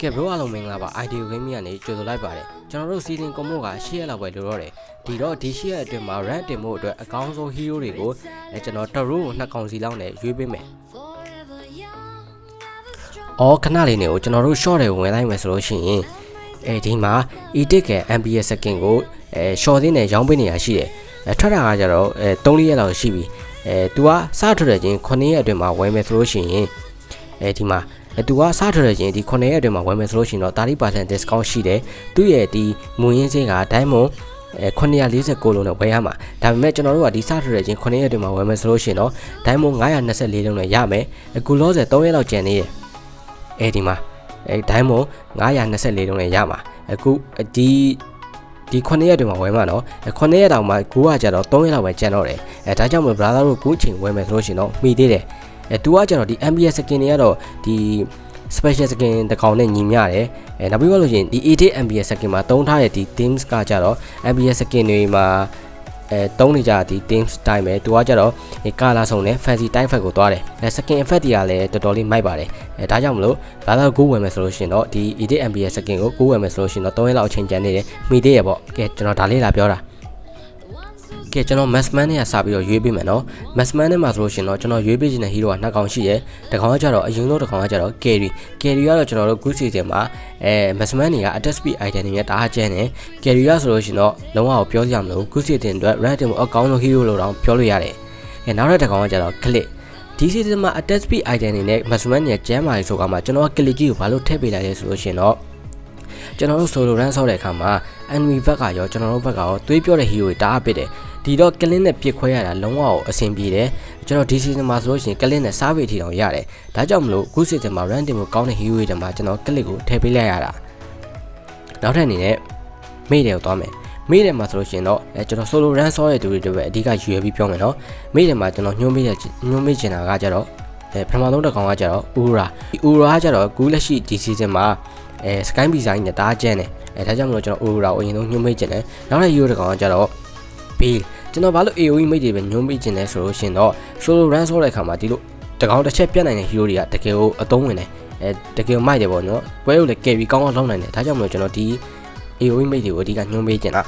ကဲဘရိုအားလုံးမင်္ဂလာပါ IDEO game ကနေကြိုဆိုလိုက်ပါတယ်ကျွန်တော်တို့ season ကွန်မို့က10ရက်လောက်ပဲလိုတော့တယ်ဒီတော့ဒီ10ရက်အတွင်းမှာ rank တင်ဖို့အတွက်အကောင်းဆုံး hero တွေကိုအဲကျွန်တော်တရိုးကိုနှစ်ကောင်စီလောက်နဲ့ရွေးပေးမယ်အော်ခဏလေးနေကိုကျွန်တော်တို့ short တွေဝင်လိုက်မယ်ဆိုလို့ရှိရင်အဲဒီမှာ edit က MBS skin ကိုအဲ short သေးနဲ့ရောင်းပေးနေရရှိတယ်အဲထွက်တာကကြတော့အဲ3ရက်လောက်ရှိပြီအဲ तू ကစထွက်တဲ့ချင်း9ရက်အတွင်းမှာဝယ်မယ်ဆိုလို့ရှိရင်အဲဒီမှာအဲ သူကစားထွက်ရခြင်းဒီ9ရက်အတွင်းမှာဝယ်မယ်ဆိုလို့ရှိရင်တော့30% discount ရှိတယ်သူ့ရဲ့ဒီမူရင်းစင်းက diamond အဲ949လုံးနဲ့ဝယ်ရမှာဒါပေမဲ့ကျွန်တော်တို့ကဒီစားထွက်ရခြင်း9ရက်အတွင်းမှာဝယ်မယ်ဆိုလို့ရှိရင်တော့ diamond 924လုံးနဲ့ရမယ်အခုလောဆယ်3ရက်လောက်ကျန်နေတယ်အဲဒီမှာအဲ diamond 924လုံးနဲ့ရမှာအခုဒီဒီ9ရက်တွင်မှာဝယ်မှာနော်9ရက်တောင်မှကိုကကြတော့3ရက်လောက်ပဲကျန်တော့တယ်အဲဒါကြောင့်မို့ brother တို့ကိုချိန်ဝယ်မယ်ဆိုလို့ရှိရင်တော့မှီသေးတယ် အဲသူကကြတော့ဒီ MBS skin တွေကတော့ဒီ special skin တစ်ကောင်နဲ့ညီမျှတယ်အဲနောက်ပြီးတော့လို့ရှိရင်ဒီ AT MBS skin မှာတုံးထားတဲ့ဒီ themes ကကြတော့ MBS skin တွေမှာအဲတုံးနေကြဒီ themes တိုင်းပဲသူကကြတော့ဒီ color ဆုံးနဲ့ fancy type effect ကိုသွားတယ်အဲ skin effect တွေကလည်းတော်တော်လေးမိုက်ပါတယ်အဲဒါကြောင့်မလို့ဒါတော့ကိုဝယ်မယ်ဆိုလို့ရှိရင်တော့ဒီ AT MBS skin ကိုကိုဝယ်မယ်ဆိုလို့ရှိရင်တော့3ရက်လောက်အချိန်ကျန်နေတယ်မိသေးရပေါ့ကဲကျွန်တော်ဒါလေးလာပြောတာ ကဲကျွန်တော် Massman နဲ့စပြီးတော့ရွေးပေးမယ်နော် Massman နဲ့မှာဆိုလို့ရှိရင်တော့ကျွန်တော်ရွေးပေးခြင်းတဲ့ hero ကနှစ်ကောင်ရှိရဲတစ်ကောင်ကကြတော့အရင်ဆုံးတစ်ကောင်ကကြတော့ carry carry ကတော့ကျွန်တော်တို့ good season မှာအဲ Massman တွေက attack speed item တွေနဲ့တအားကျန်းတယ် carry ကဆိုလို့ရှိရင်တော့လုံးဝပြောစရာမလို good season အတွက် red team အကောင်းဆုံး hero လို့တောင်ပြောလို့ရတယ်အဲနောက်တစ်ကောင်ကကြတော့ click ဒီ season မှာ attack speed item တွေနဲ့ Massman တွေကျန်းမာရေးဆိုကမှကျွန်တော်က click ကြီးကိုဘာလို့ထည့်ပေးလိုက်လဲဆိုလို့ရှိရင်တော့ကျွန်တော်တို့ solo run ဆောက်တဲ့အခါမှာ enemy ဘက်ကရောကျွန်တော်တို့ဘက်ကရောသွေးပြောတဲ့ hero တွေတအားပစ်တယ် ဒီတော့ကလင်းနဲ့ပြစ်ခွဲရတာလုံးဝအဆင်ပြေတယ်ကျွန်တော်ဒီ season မှာဆိုလို့ရှိရင်ကလင်းနဲ့စားပေထီတောင်ရတယ်ဒါကြောင့်မလို့အခု season မှာ run တင်ကိုကောင်းတဲ့ hero တွေမှာကျွန်တော်ကလစ်ကိုထည့်ပေးလိုက်ရတာနောက်ထပ်အနေနဲ့မိတယ်ကိုသွားမယ်မိတယ်မှာဆိုလို့ရှိရင်တော့အဲကျွန်တော် solo run ဆောတဲ့သူတွေတွေပဲအဓိကရွေးပြီးပြောမယ်နော်မိတယ်မှာကျွန်တော်ညှိုးမိတဲ့ညှိုးမိချင်တာကကြတော့အဲပထမဆုံးတစ်ကောင်ကကြတော့ Ura Ura ကကြတော့အခုလက်ရှိဒီ season မှာအဲ Sky Visa နဲ့တားကျန်းတယ်အဲဒါကြောင့်မလို့ကျွန်တော် Ura ကိုအရင်ဆုံးညှိုးမိချင်တယ်နောက်ထပ် hero တစ်ကောင်ကကြတော့ Bill ကျွန်တော်ဘာလို့ AOE မိတ်တွေပဲညှိုးမိကျင်လဲဆိုလို့ရှင်တော့ solo run ဆောတဲ့အခါမှာဒီလိုတကောင်တစ်ချက်ပြတ်နိုင်တဲ့ hero တွေကတကယ်ကိုအသုံးဝင်တယ်အဲတကယ်မိုက်တယ်ပေါ့နော်ပွဲကိုလည်းကယ်ပြီးကောင်းအောင်လုပ်နိုင်တယ်ဒါကြောင့်မလို့ကျွန်တော်ဒီ AOE မိတ်တွေကိုအဓိကညှိုးမိကျင်တာ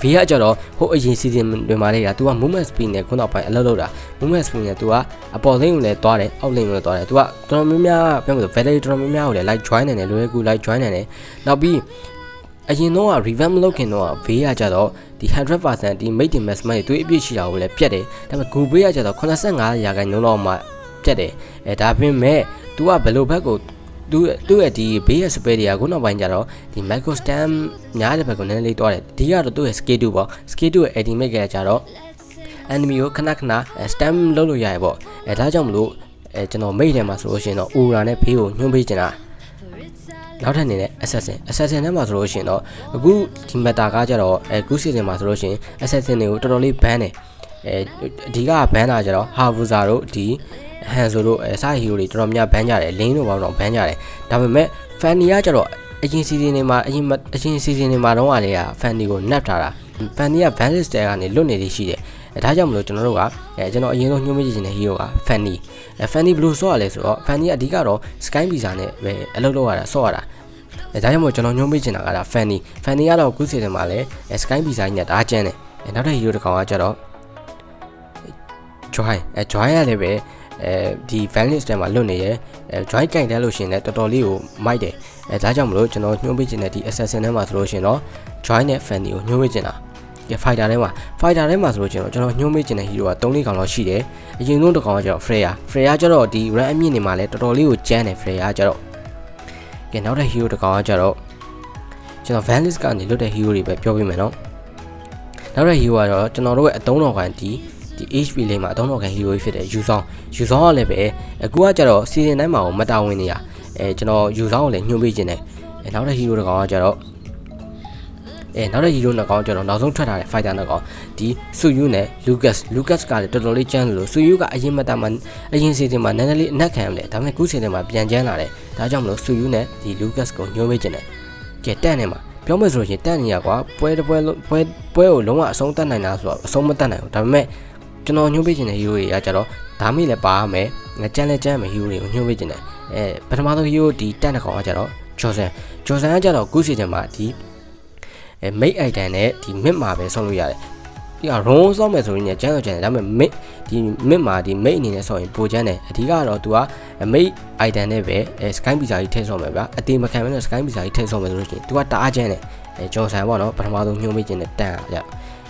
V ကကြတော့ဟိုအရင် season တွေမှာလေးက तू က movement speed နဲ့ခုနောက်ပိုင်းအလုပ်လုပ်တာ movement speed နဲ့ तू ကအပေါ် lane ကိုလည်းသွားတယ်အောက် lane ကိုလည်းသွားတယ် तू ကတော်တော်များများပြောမှာဆို value တော်တော်များများကိုလည်း like join နိုင်တယ်လွယ်ကူ like join နိုင်တယ်နောက်ပြီး အရင်တော့ revamp လုပ်ခင်တော့ V ကကြတော့ဒီ100%ဒီ mate in mass တွေတွေးအပြည့်ရှိတာကိုလည်းပြတ်တယ်ဒါပေမဲ့ group ကကြတော့85ရာခိုင်နှုန်းလောက်မှပြတ်တယ်အဲဒါပေမဲ့ तू ကဘယ်လိုဘက်ကိုသူသူ့ရဲ့ဒီဘေးရဲ့ spell တွေကခုနောက်ပိုင်းကျတော့ဒီ micro stem များတဲ့ဘက်ကိုနည်းနည်းလေးတွားတယ်ဒီကတော့သူ့ရဲ့ skill 2ပေါ့ skill 2ရဲ့ ultimate ကကြတော့ enemy ကိုခဏခဏ stem လုပ်လို့ရရပေါ့အဲဒါကြောင့်မလို့အဲကျွန်တော်မိတ်ထဲမှာဆိုလို့ရှိရင်တော့ aura နဲ့ဘေးကိုညှိုးပေးချင်တာ နောက်ထပ်အနေနဲ့ assassin assassin ထဲမှာဆိုလို့ရှိရင်တော့အခုဒီ meta ကကြတော့အဲခု season မှာဆိုလို့ရှိရင် assassin တွေကိုတော်တော်လေး ban တယ်အဲအဓိက ban တာကြတော့ Havuza တို့ဒီဟန်ဆိုတို့အဲစားဟီရိုတွေတော်တော်များဘန်းကြတယ်လင်းတို့ဘောင်းတော့ဘန်းကြတယ်ဒါပေမဲ့ Fanny ကကြတော့အရင် season တွေမှာအရင်အရင် season တွေမှာတော့ကလေးက Fanny ကိုနှက်ထားတာ Fanny က ban list တဲကနေလွတ်နေသေးရှိတယ်အဲဒါကြောင့်မလို့ကျွန်တော်တို့ကအဲကျွန်တော်အရင်ဆုံးညှိုးမိချင်တဲ့ hero က Fanny အဲ Fanny ဘယ်လိုဆော့ရလဲဆိုတော့ Fanny ကအဓိကတော့ Sky Visa နဲ့ပဲအလုပ်လုပ်ရတာဆော့ရတာ အဲဒါကြောင့်မို့ကျွန်တော်ညှိုးမိချင်တာကဒါ Fanny Fanny ကတော့အခု season မှာလည်း Sky Visa ညက်တာကျန်းတယ်အဲနောက်ထပ် hero တစ်ကောင်ကကြတော့ joy အဲ joy ရလည်းပဲအဲဒီ valence ထဲမှာလွတ်နေရယ်အဲ joy ကင်တယ်လို့ရှင်လည်းတော်တော်လေးကိုမိုက်တယ်အဲဒါကြောင့်မလို့ကျွန်တော်ညှိုးပေးခြင်းတဲ့ဒီ assassin ထဲမှာဆိုလို့ရှင်တော့ joy နဲ့ fanny ကိုညှိုးပေးခြင်းတာဒီ fighter ထဲမှာ fighter ထဲမှာဆိုလို့ကျွန်တော်ကျွန်တော်ညှိုးပေးခြင်းတဲ့ hero က3လေးကောင်လောက်ရှိတယ်အရင်ဆုံးတစ်ကောင်ကကျတော့ freya freya ကျတော့ဒီ rank အမြင့်နေမှာလည်းတော်တော်လေးကိုကျန်းတယ် freya ကျတော့ ကဲနောက်တဲ့ hero တစ်ကောင်ကကျတော့ကျွန်တော် valence ကနေလွတ်တဲ့ hero တွေပဲပြောပြမယ်နော်နောက်တဲ့ hero ကတော့ကျွန်တော်တို့ရဲ့အတုံးတော်ခံဒီဒီ HP လေးမှာအတုံးတော်ခံ hero ဖြစ်တဲ့ယူဆောင်ယူဆောင်ကလည်းပဲအခုကကျတော့ season တိုင်းမှာကိုမတာဝန်နေရအဲကျွန်တော်ယူဆောင်ကိုလည်းညှို့ပေးခြင်းတယ်အဲနောက်တဲ့ hero တစ်ကောင်ကကျတော့ အဲနောက်တဲ့ hero နှစ်ကောင်ကျတော့နောက်ဆုံးထွက်လာတဲ့ fighter နှစ်ကောင်ဒီဆူယူနဲ့ Lucas Lucas ကလည်းတော်တော်လေးကျန်းလို့ဆူယူကအရင်မတမှာအရင် season မှာနည်းနည်းလေးအနက်ခံရတယ်ဒါပေမဲ့ခု season မှာပြန်ကျန်းလာတယ်ဒါကြောင့်မလို့ဆူယူနဲ့ဒီ Lucas ကိုညှို့ပေးခြင်းတယ်ကဲတက်နေမှာပြောမယ်ဆိုလို့ရှိရင်တက်နေရကွာပွဲတစ်ပွဲလုံးပွဲပွဲကိုလုံးဝအဆုံးတတ်နိုင်တာဆိုတော့အဆုံးမတတ်နိုင်ဘူးဒါပေမဲ့ကျွန်တော်ညှို့ပေးခြင်းတဲ့ hero တွေကကြတော့ဒါမိလည်းပါရမယ်ငကြမ်းလည်းကြမ်းမယ် hero တွေကိုညှို့ပေးခြင်းတယ်အဲပထမဆုံး hero ဒီတက်တဲ့ကောင်ကကြတော့ဂျော်ဆန်ဂျော်ဆန်ကကြတော့ခုစီချင်မှာဒီ အဲ mate item နဲ့ဒီ mid မှာပဲဆောက်လို့ရတယ်ဒီက roll ဆောက်မယ်ဆိုရင်ကျန်းတော့ကျန်းတယ်ဒါပေမဲ့ mid ဒီ mid မှာဒီ mate အနေနဲ့ဆောက်ရင်ပိုကျန်းတယ်အဓိကတော့ तू က mate item နဲ့ပဲအဲ sky visa ကြီးထည့်ဆောက်မယ်ဗျာအတေမခံမနဲ့ sky visa ကြီးထည့်ဆောက်မယ်ဆိုလို့ရှိရင် तू ကတအားကျန်းတယ်အဲဂျော်ဆန်ပေါ့နော်ပထမဆုံးညှိုးမိခြင်းနဲ့တန်ရ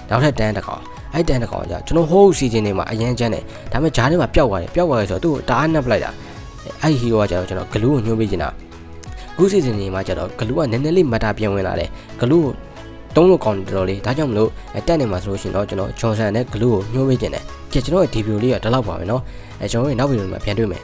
နောက်ထပ်တန်တစ်ကောင်အဲ့တန်တစ်ကောင်ကြာကျွန်တော်ဟိုးစီခြင်းနေမှာအရန်ကျန်းတယ်ဒါပေမဲ့ဂျားထဲမှာပျောက်သွားတယ်ပျောက်သွားတယ်ဆိုတော့သူ့ကိုတအားနှက်ပလိုက်တာအဲ့ဟီရိုကကြာတော့ကျွန်တော်ဂလူးကိုညှိုးမိခြင်းတာခုစီစဉ်နေမှာကျတော့ဂလူးကနည်းနည်းလေးမတာပြန်ဝင်လာတယ်ဂလူးကို တုံးလို့ကောင်းတယ်တော်တော်လေးဒါကြောင့်မလို့တက်နေမှာဆိုလို့ရှိရင်တော့ကျွန်တော်ဂျွန်ဆန်နဲ့ဂလူးကိုညှိုးမိခြင်းတယ်ကြည့်ကျွန်တော်ရဲ့ဒီဗီဒီယိုလေးကဒီလောက်ပါပဲเนาะအဲကျွန်တော်ရဲ့နောက်ဗီဒီယိုမှာပြန်တွေ့မယ်